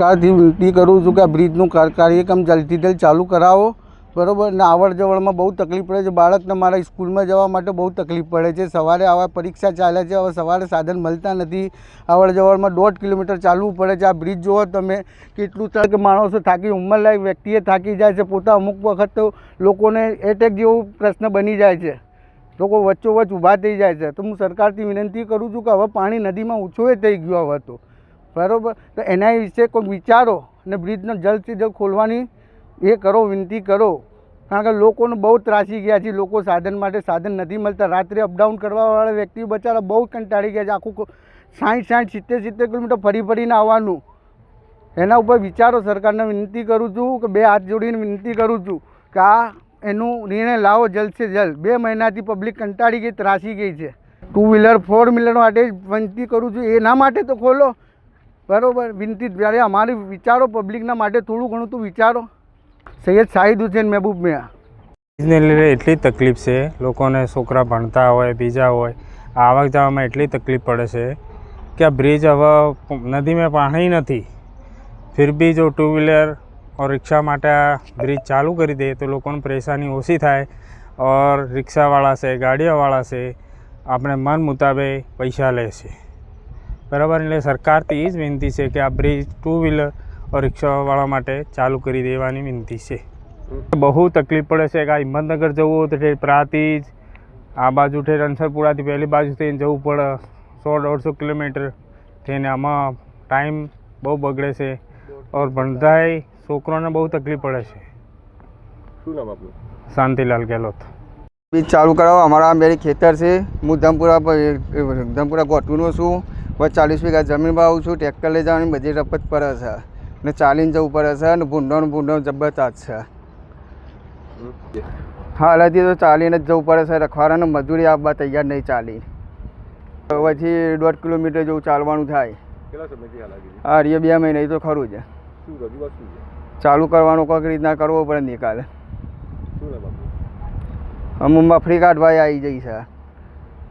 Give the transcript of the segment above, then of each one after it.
સરકારથી વિનંતી કરું છું કે આ બ્રિજનું કાર- કાર્યક્રમ જલ્દીથી જલ્દ ચાલુ કરાવો. બરાબર? ને આવડ જવડમાં બહુ તકલીફ પડે છે. બાળકને મારા સ્કૂલમાં જવા માટે બહુ તકલીફ પડે છે. સવારે આવા પરીક્ષા ચાલે છે. હવે સવારે સાધન મળતા નથી. આવડ જવડમાં દોઢ કિલોમીટર ચાલવું પડે છે. આ બ્રિજ જુઓ તમે, કેટલું તક માણસો થાકી ઉંમરલાયક વ્યક્તિએ થાકી જાય છે. પોતા અમુક વખત તો લોકોને એટેક જેવો પ્રશ્ન બની જાય છે. લોકો વચ્ચોવચ્ચ ઊભા થઈ જાય છે. તો હું સરકારથી વિનંતી કરું છું કે હવે પાણી નદીમાં ઓછું થઈ ગયું હવે તો. બરાબર? તો એના વિશે કોઈ વિચારો અને બ્રિજને જલ્દથી જલ્દ ખોલવાની એ કરો, વિનંતી કરો. કારણ કે લોકોને બહુ ત્રાસી ગયા છે, લોકો સાધન માટે સાધન નથી મળતા. રાત્રે અપડાઉન કરવાવાળા વ્યક્તિ બચારા બહુ કંટાળી ગયા છે. આખું સાઠ સાઠ સિત્તેર સિત્તેર કિલોમીટર ફરી ફરીને આવવાનું. એના ઉપર વિચારો, સરકારને વિનંતી કરું છું કે બે હાથ જોડીને વિનંતી કરું છું કે આ એનું નિર્ણય લાવો જલ્દ સે જલ્દ બે મહિનાથી પબ્લિક કંટાળી ગઈ, ત્રાસી ગઈ છે. ટુ વ્હીલર ફોર વ્હીલર માટે વિનંતી કરું છું. એના માટે તો ખોલો. બરાબર, વિનંતી જ્યારે અમારી વિચારો પબ્લિકના માટે થોડું ઘણું તો વિચારો. સૈયદ શાહિદ હુસેન મહેબૂબ મિયા. બ્રિજને લીધે એટલી તકલીફ છે, લોકોને છોકરા ભણતા હોય, બીજા હોય, આવક જવામાં એટલી તકલીફ પડે છે કે આ બ્રિજ હવે નદીમાં પાણી નથી. ફિર બી જો ટુ વ્હીલર ઓર રિક્ષા માટે આ બ્રિજ ચાલુ કરી દે તો લોકોને પરેશાની ઓછી થાય ઓર રિક્ષાવાળા છે ગાડીઓવાળા છે, આપણે મન મુતાબે પૈસા લે છે. બરાબર? એટલે સરકારથી એ જ વિનંતી છે કે આ બ્રિજ ટુ વ્હીલર ઓર રિક્ષાવાળા માટે ચાલુ કરી દેવાની વિનંતી છે. બહુ તકલીફ પડે છે. કે આ હિંમતનગર જવું હોય તો ઠેર પ્રાતિજ આ બાજુ ઠેર રણછોડપુરાથી પહેલી બાજુ થઈને જવું પડે. સો દોઢસો કિલોમીટર થઈને આમાં ટાઈમ બહુ બગડે છે. ઓર ભણતાય છોકરોને બહુ તકલીફ પડે છે. શું નામ આપનું? શાંતિલાલ ગેહલોત. બીજ ચાલુ કરાવો. અમારા મેરી ખેતર છે. હું ધમપુરા પર ધમપુરા ગોઠવીનો છું. બસ ચાલીસ વીઘા જમીન આવું છું ટ્રેક્ટર લઈ જવાની બધી રપત પડે છે. ને ચાલીને જવું પડે છે અને ભૂંડો ને ભૂંડો જબરદસ્ત છે હાલથી તો ચાલીને જ જવું પડે છે રખવાડાને મજૂરી આપવા તૈયાર નહીં ચાલી. પછી દોઢ કિલોમીટર જેવું ચાલવાનું થાય. રીએ બે મહિના એ તો ખરું છે? ચાલુ કરવાનું કોઈક રીતના કરવો પડે નિકાલ અમુક મફરી કાઢવા આવી જઈ છે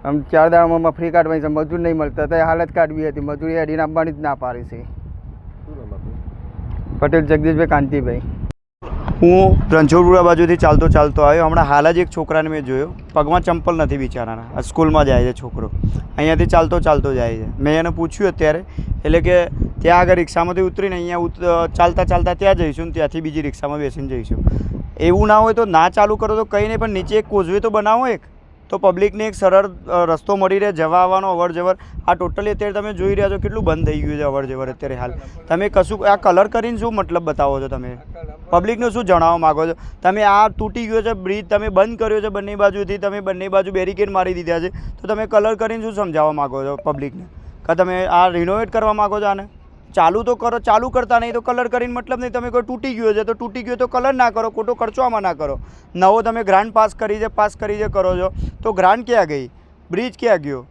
આમ ચાર દાડામાં મફરી કાઢવાની છે મજૂર નહીં મળતા. તો હાલત કાઢવી હતી. મજૂરી એડીને આપવાની જ ના પાડી છે. પટેલ જગદીશભાઈ કાંતિભાઈ. હું રણછોડપુરા બાજુથી ચાલતો ચાલતો આવ્યો. હમણાં હાલ જ એક છોકરાને મેં જોયો. પગમાં ચંપલ નથી બિચારાના. સ્કૂલમાં જાય છે છોકરો. અહીંયાથી ચાલતો ચાલતો જાય છે. મેં એને પૂછ્યું અત્યારે એટલે કે ત્યાં આગળ રિક્ષામાંથી ઉતરીને અહીંયા ઉત ચાલતા ચાલતા ત્યાં જઈશું ને ત્યાંથી બીજી રિક્ષામાં બેસીને જઈશું. એવું ના હોય તો ના ચાલુ કરો તો કંઈ નહીં પણ નીચે એક કોઝવે તો બનાવો એક. તો પબ્લિકને એક સરળ રસ્તો મળી રહે જવા આવવાનો અવર જવર આ ટોટલી અત્યારે તમે જોઈ રહ્યા છો કેટલું બંધ થઈ ગયું છે અવર જવર અત્યારે હાલ. તમે કશું, આ કલર કરીને શું મતલબ બતાવો છો તમે? પબ્લિકને શું જણાવવા માગો છો? તમે આ તૂટી ગયો છે બ્રિજ, તમે બંધ કર્યો છે બંને બાજુથી, તમે બંને બાજુ બેરિકેડ મારી દીધા છે. તો તમે કલર કરીને શું સમજાવવા માગો છો પબ્લિકને? કે તમે આ રિનોવેટ કરવા માગો છો આને? ચાલુ તો કરો, ચાલુ કરતા નહીં તો કલર કરીને મતલબ નહીં, તમે કોઈ તૂટી ગયો છે, તો તૂટી ગયો તો કલર ના કરો, ખોટો ખર્ચો આમાં ના કરો. નવો તમે ગ્રાન્ડ પાસ કરી છે પાસ કરી છે કરો છો, તો ગ્રાન્ડ ક્યાં ગઈ? બ્રિજ ક્યાં ગયો?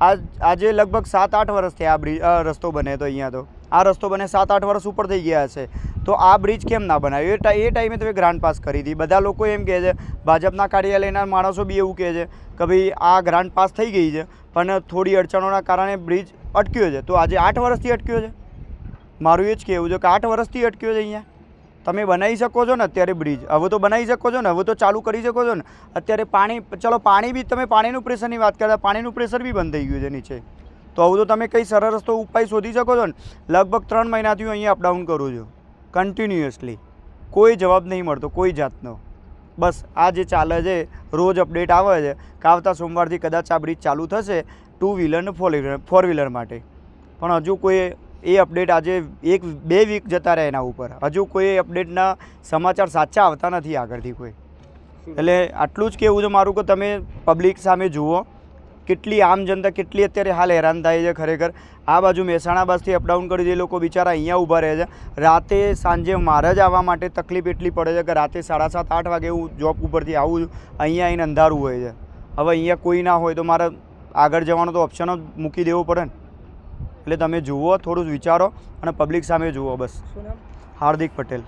આજ, આજે લગભગ સાત આઠ વર્ષ થયા આ બ્રિજ આ રસ્તો બને તો અહીંયા તો. આ રસ્તો બને સાત આઠ વર્ષ ઉપર થઈ ગયા છે તો આ બ્રિજ કેમ ના બનાવ્યો? એ એ ટાઈમે તમે ગ્રાન્ડ પાસ કરી હતી. બધા લોકો એમ કહે છે, ભાજપના કાર્યાલયના માણસો બી એવું કહે છે કે ભાઈ આ ગ્રાન્ડ પાસ થઈ ગઈ છે, પણ થોડી અડચણોના કારણે બ્રિજ અટક્યો છે. તો આજે આઠ વર્ષથી અટક્યો છે? મારું એ જ કહેવું છે કે આઠ વર્ષથી અટક્યો છે અહીંયા. તમે બનાવી શકો છો ને અત્યારે બ્રિજ. હવે તો બનાવી શકો છો ને, હવે તો ચાલુ કરી શકો છો ને. અત્યારે પાણી, ચલો પાણી બી, તમે પાણીનું પ્રેશરની વાત કરતા, પાણીનું પ્રેશર બી બંધ થઈ ગયું છે નીચે. તો હવે તો તમે કંઈ સરળ રસ્તો, ઉપાય શોધી શકો છો ને. લગભગ ત્રણ મહિનાથી હું અહીંયા અપડાઉન કરું છું. કન્ટિન્યુઅસલી કોઈ જવાબ નહીં મળતો, કોઈ જાતનો. બસ, આ જે ચાલે છે, રોજ અપડેટ આવે છે કે આવતા સોમવારથી કદાચ આ બ્રિજ ચાલુ થશે ટુ વ્હીલર ને ફોર વ્હીલર ફોર વ્હીલર માટે. પણ હજુ કોઈ એ અપડેટ આજે એક બે વીક જતા રહે એના ઉપર. હજુ કોઈ અપડેટના સમાચાર સાચા આવતા નથી આગળથી કોઈ. એટલે આટલું જ કહેવું છે મારું કે તમે પબ્લિક સામે જુઓ. કેટલી આમ જનતા, કેટલી અત્યારે હાલ હેરાન થાય છે ખરેખર. આ બાજુ મહેસાણા બસથી અપડાઉન કરી દે લોકો બિચારા અહીંયા ઊભા રહે છે. રાતે સાંજે મારે જ આવવા માટે તકલીફ એટલી પડે છે કે રાતે સાડા સાત, આઠ વાગે હું જોબ ઉપરથી આવું છું. અહીંયા આવીને અંધારું હોય છે. હવે અહીંયા કોઈ ના હોય તો મારે આગળ જવાનો તો ઓપ્શન જ મૂકી દેવો પડે ને. એટલે તમે જુઓ થોડું વિચારો અને પબ્લિક સામે જુઓ બસ. હાર્દિક પટેલ.